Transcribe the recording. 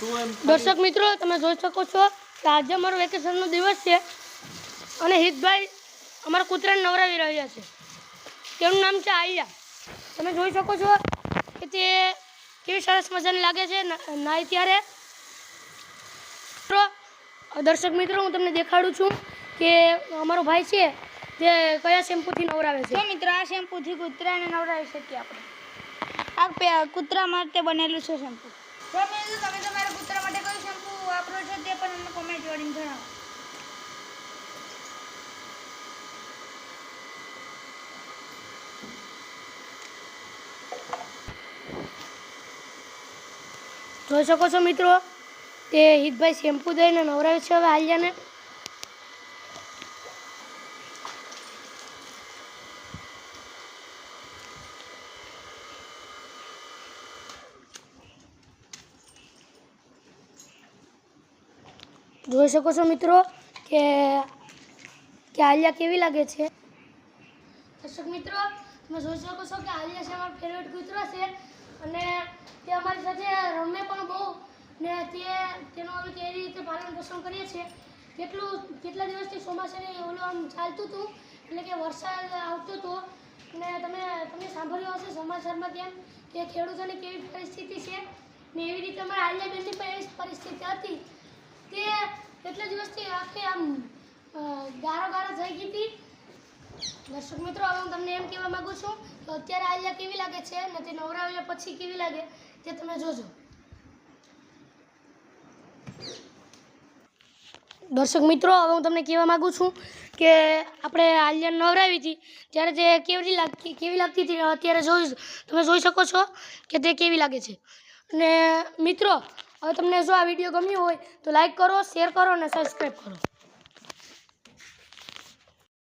દર્શક મિત્રો તમે જોઈ શકો છો કે આજે અમારો વેકેશનનો દિવસ છે અને હિતભાઈ અમારા કૂતરાને નવરાવી રહ્યા છે. તેનું નામ છે આલિયા. તમે જોઈ શકો છો કે તે કેવી સરસ મજાને લાગે છે નાય ત્યારે. દર્શક મિત્રો હું તમને દેખાડું છું કે અમારો ભાઈ છે તે કયા શેમ્પૂથી નવરાવે છે. મિત્રો આ શેમ્પૂથી કૂતરાને નવરાવી શકીએ આપણે. આ કૂતરા માટે બનેલું છે શેમ્પૂ. તમે તમારા કૂતરા માટે કયું શેમ્પુ વાપરો છો તે પણ અમને કોમેન્ટ કરીને જણાવો. જોઈ શકો છો મિત્રો, તે હિતભાઈ શેમ્પુ દઈને નવરાવે છે હવે આલિયાને જોઈ શકો છો મિત્રો કે કે આલિયા કેવી લાગે છે? દર્શક મિત્રો, તમે જોઈ શકો છો કે આલિયા છે અમારો ફેવરેટ કૂતરો છે અને તે અમારી સાથે રમે પણ બહુ ને તે તેનું અમે કેવી રીતે પાલન પોષણ કરીએ છીએ? કેટલું કેટલા દિવસથી ચોમાસાની ઓલું આમ ચાલતું હતું, એટલે કે વરસાદ આવતો હતો ને તમે તમે સાંભળ્યું હશે સમાચારમાં તેમ કે ખેડૂતોની કેવી પરિસ્થિતિ છે ને એવી રીતે અમારા આલિયા બેનની પણ એવી પરિસ્થિતિ હતી. કેટલા દિવસથી આખે આમ ગારો ગારો થઈ ગઈ હતી. દર્શક મિત્રો, હવે હું તમને એમ કહેવા માંગુ છું કે અત્યારે આલિયા કેવી લાગે છે અને તે નવરાવ્યા પછી કેવી લાગે તે તમે જોજો. દર્શક મિત્રો, હવે હું તમને કહેવા માગું છું કે આપણે આલિયા નવરાવી હતી, ત્યારે તે કેવી લાગતી કેવી લાગતી હતી, અત્યારે જોઈ, તમે જોઈ શકો છો કે તે કેવી લાગે છે. અને મિત્રો હવે તમને જો આ વીડિયો ગમ્યો હોય તો લાઈક કરો શેર કરો અને સબસ્ક્રાઈબ કરો.